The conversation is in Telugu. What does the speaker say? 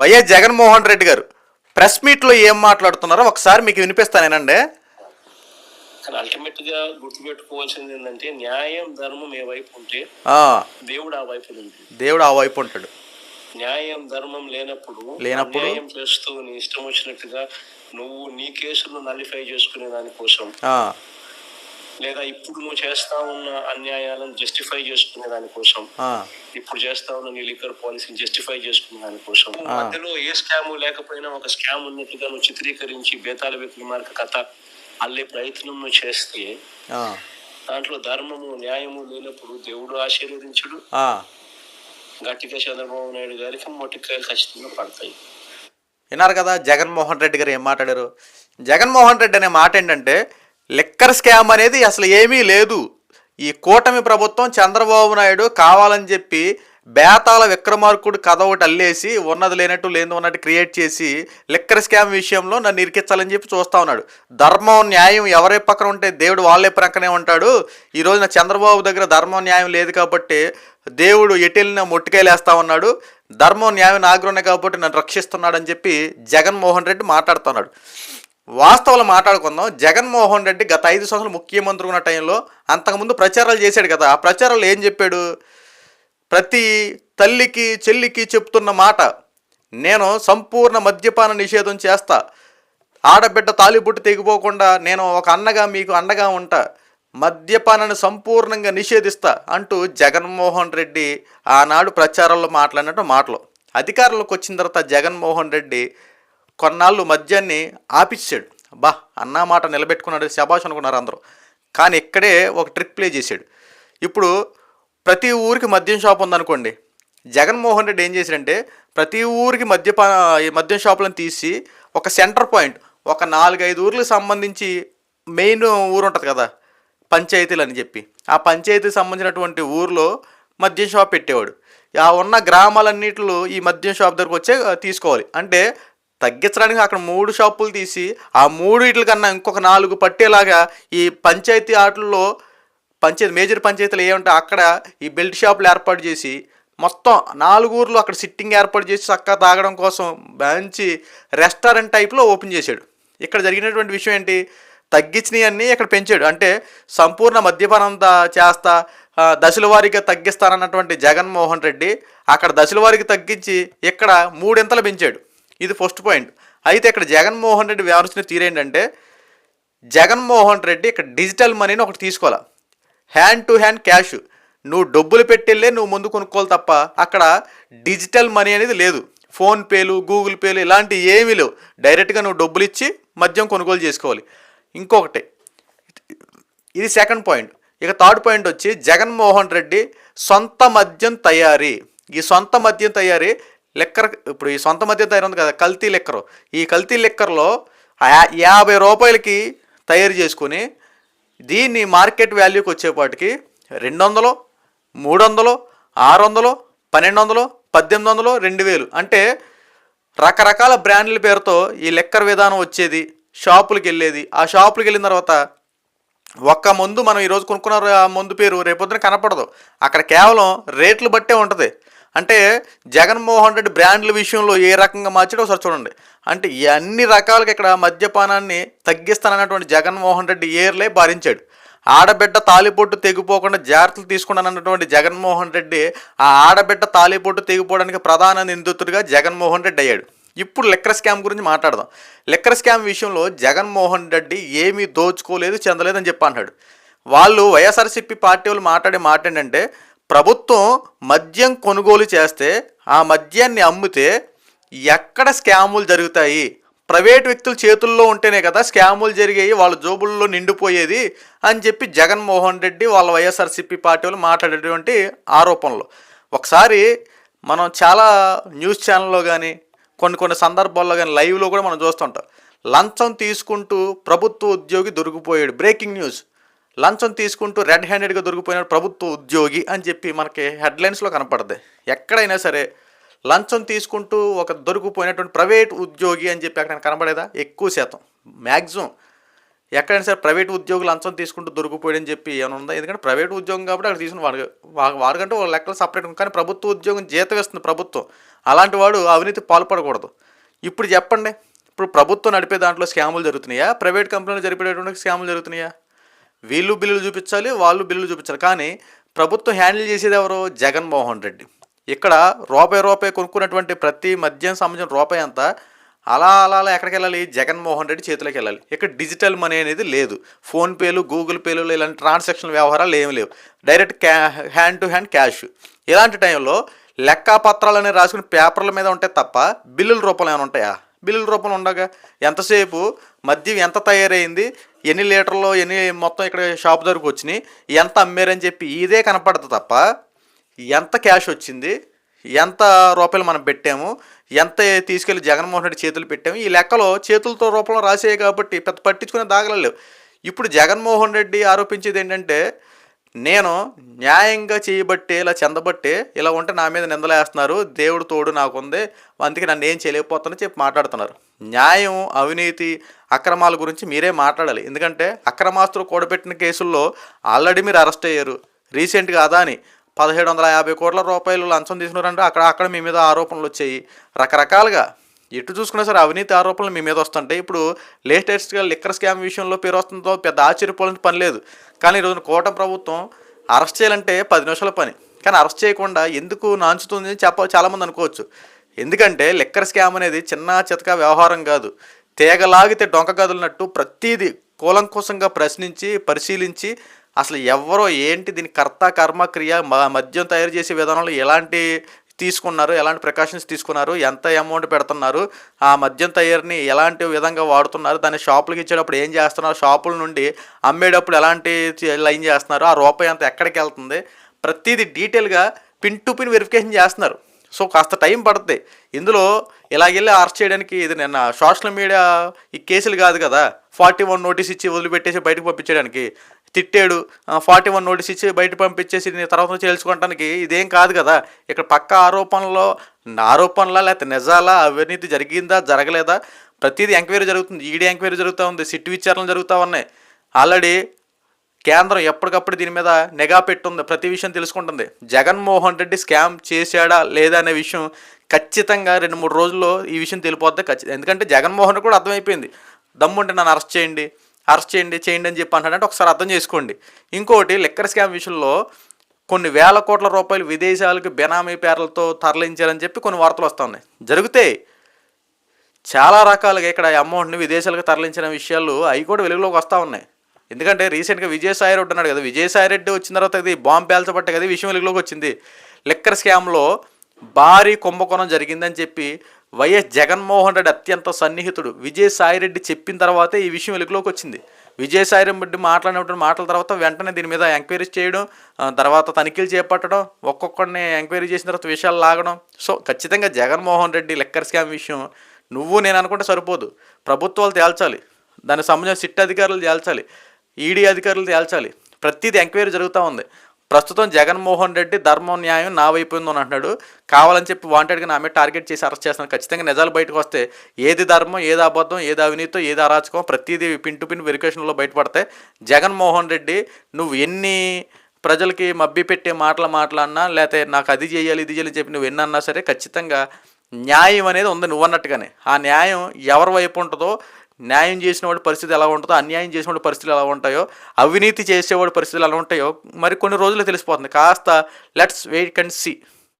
వైఎస్ జగన్మోహన్ రెడ్డి గారు. ప్రెస్ మీట్లో ఏం మాట్లాడుతున్నారో ఒకసారి మీకు వినిపిస్తానేనండి కానీ అల్టిమేట్గా గుర్తుపెట్టుకోవాల్సింది ఏంటంటే న్యాయం ధర్మం ఏ వైపు ఉంటే ఆ, దేవుడు ఆ వైపు దేవుడు ఆ వైపు ఉంటాడు. న్యాయం ధర్మం లేనప్పుడు లేనప్పుడు? న్యాయం చేస్తూ నీ ఇష్టం వచ్చినట్టుగా నువ్వు నీ కేసును నలిఫై చేసుకునే దానికోసం లేదా ఇప్పుడు నువ్వు చేస్తా ఉన్న అన్యాయాలను జస్టిఫై చేసుకునే దానికోసం ఇప్పుడు చేస్తా ఉన్న నీ లిక్కర్ పాలసీని జస్టిఫై చేసుకునే దానికోసం మధ్యలో ఏ స్కామ్ లేకపోయినా ఒక స్కామ్ ఉన్నట్టుగా నువ్వు చిత్రీకరించి బేతాల విక్రమార్క కథ అల్లే ప్రయత్నం నువ్వు చేస్తే దాంట్లో ధర్మము న్యాయము లేనప్పుడు దేవుడు ఆశీర్వదించుడు. గట్టిగా చంద్రబాబు నాయుడు గారికి మొట్టికాయలు ఖచ్చితంగా పడతాయి. విన్నారు కదా జగన్మోహన్ రెడ్డి గారు ఏం మాట్లాడారు? జగన్మోహన్ రెడ్డి అనే మాట ఏంటంటే లిక్కర్ స్కామ్ అనేది అసలు ఏమీ లేదు. ఈ కూటమి ప్రభుత్వం చంద్రబాబు నాయుడు కావాలని చెప్పి బేతాల విక్రమార్కుడు కథ ఒకటి అల్లేసి ఉన్నది లేనట్టు లేని ఉన్నట్టు క్రియేట్ చేసి లిక్కర్ స్కామ్ విషయంలో నన్ను ఇరికించాలని చెప్పి చూస్తా ఉన్నాడు. ధర్మం న్యాయం ఎవరి పక్కన ఉంటే దేవుడు వాళ్ళే ప్రక్కనే ఉంటాడు. ఈ రోజున చంద్రబాబు దగ్గర ధర్మం న్యాయం లేదు కాబట్టి దేవుడు ఎటెళ్ళిన మొట్టికాయలేస్తా ఉన్నాడు. ధర్మం న్యాయం నాగ్రునే కాబట్టి నన్ను రక్షిస్తున్నాడని చెప్పి జగన్మోహన్ రెడ్డి మాట్లాడుతున్నాడు. వాస్తవాలు మాట్లాడుకుందాం. జగన్మోహన్ రెడ్డి గత ఐదు సంవత్సరాలు ముఖ్యమంత్రి ఉన్న టైంలో అంతకుముందు ప్రచారాలు చేశాడు కదా. ఆ ప్రచారాలు ఏం చెప్పాడు? ప్రతి తల్లికి చెల్లికి చెప్తున్న మాట నేను సంపూర్ణ మద్యపాన నిషేధం చేస్తా. ఆడబిడ్డ తాలిబుట్టు తెగిపోకుండా నేను ఒక అన్నగా మీకు అండగా ఉంటా. మద్యపానాన్ని సంపూర్ణంగా నిషేధిస్తా అంటూ జగన్మోహన్ రెడ్డి ఆనాడు ప్రచారంలో మాట్లాడినట్టు మాటలు. అధికారంలోకి వచ్చిన తర్వాత జగన్మోహన్ రెడ్డి కొన్నాళ్ళు మద్యాన్ని ఆపిచ్చాడు. బా అన్నా మాట నిలబెట్టుకున్నాడు శబాష్ అనుకున్నారు అందరూ. కానీ ఇక్కడే ఒక ట్రిక్ ప్లే చేశాడు. ఇప్పుడు ప్రతి ఊరికి మద్యం షాప్ ఉందనుకోండి. జగన్మోహన్ రెడ్డి ఏం చేశాడంటే ప్రతి ఊరికి మద్యపా ఈ మద్యం షాపులను తీసి ఒక సెంటర్ పాయింట్ ఒక నాలుగైదు ఊర్లకు సంబంధించి మెయిన్ ఊరు ఉంటుంది కదా పంచాయతీలు అని చెప్పి. ఆ పంచాయతీకి సంబంధించినటువంటి ఊర్లో మద్యం షాప్ పెట్టేవాడు. ఆ ఉన్న గ్రామాలన్నిటిలో ఈ మద్యం షాప్ దగ్గరకు వచ్చే తీసుకోవాలి. అంటే తగ్గించడానికి అక్కడ మూడు షాపులు తీసి ఆ మూడు కన్నా ఇంకొక నాలుగు పట్టేలాగా ఈ పంచాయతీ ఆటల్లో పంచాయతీ మేజర్ పంచాయతీలు ఏమంటే అక్కడ ఈ బెల్ట్ షాపులు ఏర్పాటు చేసి మొత్తం నాలుగు ఊర్లు అక్కడ సిట్టింగ్ ఏర్పాటు చేసి చక్కగా తాగడం కోసం మంచి రెస్టారెంట్ టైప్లో ఓపెన్ చేశాడు. ఇక్కడ జరిగినటువంటి విషయం ఏంటి? తగ్గించినవి అన్నీ ఇక్కడ పెంచాడు. అంటే సంపూర్ణ మద్యపానంతా చేస్తా దశల వారీగా తగ్గిస్తానన్నటువంటి జగన్మోహన్ రెడ్డి అక్కడ దశల వారికి తగ్గించి ఇక్కడ మూడింతలు పెంచాడు. ఇది ఫస్ట్ పాయింట్ అయితే ఇక్కడ జగన్మోహన్ రెడ్డి వ్యవహరించిన తీరేంటంటే జగన్మోహన్ రెడ్డి ఇక్కడ డిజిటల్ మనీని ఒకటి తీసుకోవాలి? హ్యాండ్ టు హ్యాండ్ క్యాష్ నువ్వు డబ్బులు పెట్టెళ్ళే నువ్వు ముందు కొనుక్కోవాలి తప్ప అక్కడ డిజిటల్ మనీ అనేది లేదు. ఫోన్పేలు గూగుల్ పేలు ఇలాంటివి ఏమీ లేవు. డైరెక్ట్గా నువ్వు డబ్బులు ఇచ్చి మద్యం కొనుగోలు చేసుకోవాలి. ఇంకొకటి ఇది సెకండ్ పాయింట్ ఇక థర్డ్ పాయింట్ వచ్చి జగన్మోహన్ రెడ్డి సొంత మద్యం తయారీ. ఈ సొంత మద్యం తయారీ లెక్కర్ ఇప్పుడు ఈ సొంత మధ్య తయారీ ఉంది కదా కల్తీ లెక్కరు. ఈ కల్తీ లెక్కర్లో యాభై రూపాయలకి తయారు చేసుకొని దీన్ని మార్కెట్ వాల్యూకి వచ్చేపాటికి రెండు వందలు మూడు వందలు ఆరు వందలు పన్నెండు వందలు పద్దెనిమిది వందలు రెండు వేలు. అంటే రకరకాల బ్రాండ్ల పేరుతో ఈ లెక్కర్ విధానం వచ్చేది షాపులకు వెళ్ళేది. ఆ షాపులకు వెళ్ళిన తర్వాత ఒక్క మందు మనం ఈరోజు కొనుక్కున్న మందు పేరు రేపొద్దున కనపడదు. అక్కడ కేవలం రేట్లు బట్టే ఉంటుంది. అంటే జగన్మోహన్ రెడ్డి బ్రాండ్ల విషయంలో ఏ రకంగా మార్చాడో ఒకసారి చూడండి. అంటే అన్ని రకాలుగా ఇక్కడ మద్యపానాన్ని తగ్గిస్తానన్నటువంటి జగన్మోహన్ రెడ్డి ఏర్లే భరించాడు. ఆడబిడ్డ తాలిపొట్టు తెగిపోకుండా జాగ్రత్తలు తీసుకున్నానన్నటువంటి జగన్మోహన్ రెడ్డి ఆ ఆడబిడ్డ తాలిపొట్టు తెగిపోవడానికి ప్రధాన నిందితుడిగా జగన్మోహన్ రెడ్డి అయ్యాడు. ఇప్పుడు లెక్కర్ స్కామ్ గురించి మాట్లాడదాం. లెక్కర్ స్కామ్ విషయంలో జగన్మోహన్ రెడ్డి ఏమీ దోచుకోలేదు చెందలేదని చెప్పి అన్నాడు వాళ్ళు వైఎస్ఆర్సీపీ పార్టీ వాళ్ళు మాట్లాడే మాట ఏంటంటే ప్రభుత్వం మద్యం కొనుగోలు చేస్తే ఆ మద్యాన్ని అమ్మితే ఎక్కడ స్కాములు జరుగుతాయి? ప్రైవేట్ వ్యక్తుల చేతుల్లో ఉంటేనే కదా స్కాములు జరిగాయి వాళ్ళ జోబుల్లో నిండిపోయేది అని చెప్పి జగన్మోహన్ రెడ్డి వాళ్ళ వైఎస్ఆర్సీపీ పార్టీ వాళ్ళు మాట్లాడేటువంటి ఆరోపణలు. ఒకసారి మనం చాలా న్యూస్ ఛానల్లో కానీ కొన్ని కొన్ని సందర్భాల్లో కానీ లైవ్లో కూడా మనం చూస్తుంటాం. లంచం తీసుకుంటూ ప్రభుత్వ ఉద్యోగి దొరికిపోయాడు. Breaking news. లంచం తీసుకుంటూ రెడ్ హ్యాండెడ్గా దొరికిపోయిన ప్రభుత్వ ఉద్యోగి అని చెప్పి మనకి హెడ్లైన్స్లో కనపడద్ది. ఎక్కడైనా సరే లంచం తీసుకుంటూ ఒక దొరికిపోయినటువంటి ప్రైవేట్ ఉద్యోగి అని చెప్పి అక్కడ కనబడేదా? ఎక్కువ శాతం. మ్యాక్సిమం ఎక్కడైనా సరే ప్రైవేట్ ఉద్యోగులు లంచం తీసుకుంటూ దొరికిపోయాడని చెప్పి ఏమైనా ఉందా? ఎందుకంటే ప్రైవేట్ ఉద్యోగం కాబట్టి అక్కడ తీసుకుని వాడు వా- వాడికంటే ఒక లెక్కలు సపరేట్ కానీ ప్రభుత్వ ఉద్యోగం జీతం ఇస్తుంది ప్రభుత్వం. అలాంటి వాడు అవినీతి పాల్పడకూడదు. ఇప్పుడు చెప్పండి. ఇప్పుడు ప్రభుత్వం నడిపే దాంట్లో స్కాములు జరుగుతున్నాయా? ప్రైవేట్ కంపెనీలు జరిపేటటువంటి స్కాములు జరుగుతున్నాయా? వీళ్ళు బిల్లులు చూపించాలి వాళ్ళు బిల్లులు చూపించాలి. కానీ ప్రభుత్వం హ్యాండిల్ చేసేది ఎవరు? జగన్మోహన్ రెడ్డి. ఇక్కడ రూపాయి రూపాయి కొనుక్కున్నటువంటి ప్రతి మద్యం సంబంధించిన రూపాయి అంతా అలా అలా అలా ఎక్కడికి వెళ్ళాలి? జగన్మోహన్ రెడ్డి చేతిలోకి వెళ్ళాలి. ఇక్కడ డిజిటల్ మనీ అనేది లేదు. ఫోన్పేలు గూగుల్ పేలు ఇలాంటి ట్రాన్సాక్షన్ వ్యవహారాలు ఏమి లేవు. డైరెక్ట్ క్యా హ్యాండ్ టు హ్యాండ్ క్యాష్. ఇలాంటి టైంలో లెక్కపత్రాలు అనేవి రాసుకుని పేపర్ల మీద ఉంటాయి తప్ప బిల్లుల రూపంలో ఏమైనా ఉంటాయా? బిల్లుల రూపంలో ఉండగా ఎంతసేపు మద్యం ఎంత తయారైంది ఎన్ని లీటర్లో ఎన్ని మొత్తం ఇక్కడ షాప్ దగ్గరకు వచ్చినాయి ఎంత అమ్మారని చెప్పి ఇదే కనపడదు తప్ప ఎంత క్యాష్ వచ్చింది ఎంత రూపాయలు మనం పెట్టాము ఎంత తీసుకెళ్ళి జగన్మోహన్ రెడ్డి చేతులు పెట్టాము ఈ లెక్కలో చేతులతో రూపంలో రాసేవి కాబట్టి పెద్ద పట్టించుకునే దాగలలేవు ఇప్పుడు జగన్మోహన్ రెడ్డి ఆరోపించేది ఏంటంటే నేను న్యాయంగా చేయబట్టే ఇలా చెందబట్టే ఇలా ఉంటే నా మీద నిందలేస్తున్నారు దేవుడు తోడు నాకుంది అందుకే నన్ను ఏం చేయలేకపోతానని చెప్పి మాట్లాడుతున్నారు. న్యాయం అవినీతి అక్రమాల గురించి మీరే మాట్లాడాలి. ఎందుకంటే అక్రమాస్తులు కూడబెట్టిన కేసుల్లో ఆల్రెడీ మీరు అరెస్ట్ అయ్యారు. రీసెంట్గా అదాని పదిహేడు వందల యాభై కోట్ల రూపాయలు లంచం తీసుకున్నారంటే అక్కడ అక్కడ మీ మీద ఆరోపణలు వచ్చాయి. రకరకాలుగా ఎటు చూసుకున్నా సరే అవినీతి ఆరోపణలు మీ మీద వస్తుంటాయి. ఇప్పుడు లేటెస్ట్గా లిక్కర్ స్కామ్ విషయంలో పేరు వస్తుందో పెద్ద ఆశ్చర్యపోవాలని పని లేదు. కానీ ఈరోజు కోట ప్రభుత్వం అరెస్ట్ చేయాలంటే పది నిమిషాల పని. కానీ అరెస్ట్ చేయకుండా ఎందుకు నాంచుతుంది అని చెప్ప చాలామంది అనుకోవచ్చు. ఎందుకంటే లిక్కర్ స్కామ్ అనేది చిన్న చితక వ్యవహారం కాదు. తీగలాగితే డొంక కదులినట్టు ప్రతిదీ కూలంకోసంగా ప్రశ్నించి పరిశీలించి అసలు ఎవరో ఏంటి దీని కర్త కర్మ క్రియ మ- మద్యం తయారు చేసే విధానంలో ఎలాంటి తీసుకున్నారు ఎలాంటి ప్రికాషన్స్ తీసుకున్నారు ఎంత అమౌంట్ పెడుతున్నారు ఆ మద్యం తయారీని ఎలాంటి విధంగా వాడుతున్నారు దాన్ని షాపులకు ఇచ్చేటప్పుడు ఏం చేస్తున్నారు షాపుల నుండి అమ్మేటప్పుడు ఎలాంటి చే- లైన్ చేస్తున్నారు ఆ రూపాయి అంత ఎక్కడికి వెళ్తుంది ప్రతిదీ డీటెయిల్గా పిన్ టు పిన్ వెరిఫికేషన్ చేస్తున్నారు. సో కాస్త టైం పడుతుంది ఇందులో ఇలాగెళ్ళి అరెస్ట్ చేయడానికి ఇది నిన్న సోషల్ మీడియా ఈ కేసులు కాదు కదా ఫార్టీ వన్ నోటీస్ ఇచ్చి వదిలిపెట్టేసి బయటకు పంపించడానికి తిట్టాడు. ఫార్టీ వన్ నోటీస్ ఇచ్చి బయట పంపించేసి నేను తర్వాత చేల్చుకోవడానికి ఇదేం కాదు కదా. ఇక్కడ పక్క ఆరోపణలో ఆరోపణలా లేకపోతే నిజాలా అవినీతి జరిగిందా జరగలేదా? ప్రతిదీ ఎంక్వైరీ జరుగుతుంది. ఈడీ ఎంక్వైరీ జరుగుతూ ఉంది. సిట్ విచారణలు జరుగుతూ ఉన్నాయి. ఆల్రెడీ కేంద్రం ఎప్పటికప్పుడు దీని మీద నిఘా పెట్టుంది. ప్రతి విషయం తెలుసుకుంటుంది. జగన్మోహన్ రెడ్డి స్కామ్ చేశాడా లేదా అనే విషయం ఖచ్చితంగా రెండు మూడు రోజుల్లో ఈ విషయం తెలిపోద్ది ఖచ్చితంగా ఎందుకంటే జగన్మోహన్ కూడా అర్థమైపోయింది. దమ్ముంటే నన్ను అరెస్ట్ చేయండి. అరెస్ట్ చేయండి చేయండి అని చెప్పి అంటాడంటే ఒకసారి అర్థం చేసుకోండి. ఇంకోటి లిక్కర్ స్కామ్ విషయంలో కొన్ని వేల కోట్ల రూపాయలు విదేశాలకు బెనామీ పేర్లతో తరలించారని చెప్పి కొన్ని వార్తలు వస్తున్నాయి జరిగితే జరుగుతాయి చాలా రకాలుగా ఇక్కడ అమౌంట్ని విదేశాలకు తరలించిన విషయాలు అవి కూడా వెలుగులోకి వస్తూ ఉన్నాయి. ఎందుకంటే రీసెంట్గా విజయసాయి రెడ్డి ఉన్నాడు కదా. విజయసాయి రెడ్డి వచ్చిన తర్వాత ఇది బాంబు పేల్చబట్టే కదా విషయం వెలుగులోకి వచ్చింది. లిక్కర్ స్కామ్లో భారీ కుంభకోణం జరిగిందని చెప్పి వైఎస్ జగన్మోహన్ రెడ్డి అత్యంత సన్నిహితుడు. విజయసాయిరెడ్డి చెప్పిన తర్వాతే ఈ విషయం వెలుగులోకి వచ్చింది. విజయసాయిరెడ్డి మాట్లాడినటువంటి మాటల తర్వాత వెంటనే దీని మీద ఎంక్వైరీ చేయడం తర్వాత తనిఖీలు చేపట్టడం ఒక్కొక్కడిని ఎంక్వైరీ చేసిన తర్వాత విషయాలు లాగడం. సో ఖచ్చితంగా జగన్మోహన్ రెడ్డి లెక్కర్ స్కామ్ విషయం నువ్వు నేను అనుకుంటే సరిపోదు. ప్రభుత్వాలు తేల్చాలి. దానికి సంబంధించిన సిట్ అధికారులు తేల్చాలి. ఈడీ అధికారులు తేల్చాలి. ప్రతిదీ ఎంక్వైరీ జరుగుతూ ఉంది. ప్రస్తుతం జగన్మోహన్ రెడ్డి ధర్మం న్యాయం నా వైపు ఉందని అంటున్నాడు. కావాలని చెప్పి వాంటెడ్గా నా మీద టార్గెట్ చేసి అరెస్ట్ చేస్తున్నాను ఖచ్చితంగా నిజాలు బయటకు వస్తే ఏది ధర్మం ఏది అబద్ధం ఏది అవినీతో ఏది అరాచకం ప్రతిదీ పిన్ టు పిన్ వెరికేషన్లో బయటపడతాయి. జగన్మోహన్ రెడ్డి నువ్వు ఎన్ని ప్రజలకి మబ్బి పెట్టే మాటలు మాట్లాడినా లేకపోతే నాకు అది చేయాలి ఇది చేయాలి చెప్పి నువ్వు ఎన్నన్నా సరే ఖచ్చితంగా న్యాయం అనేది ఉంది నువ్వు అన్నట్టుగానే. ఆ న్యాయం ఎవరి వైపు ఉంటుందో న్యాయం చేసిన వాడి పరిస్థితి ఎలా ఉంటుందో అన్యాయం చేసిన వాడి పరిస్థితులు ఎలా ఉంటాయో అవినీతి చేసేవాడి పరిస్థితులు ఎలా ఉంటాయో మరి కొన్ని రోజులు తెలిసిపోతుంది. కాస్త లెట్స్ వెయిట్ అండ్ సీ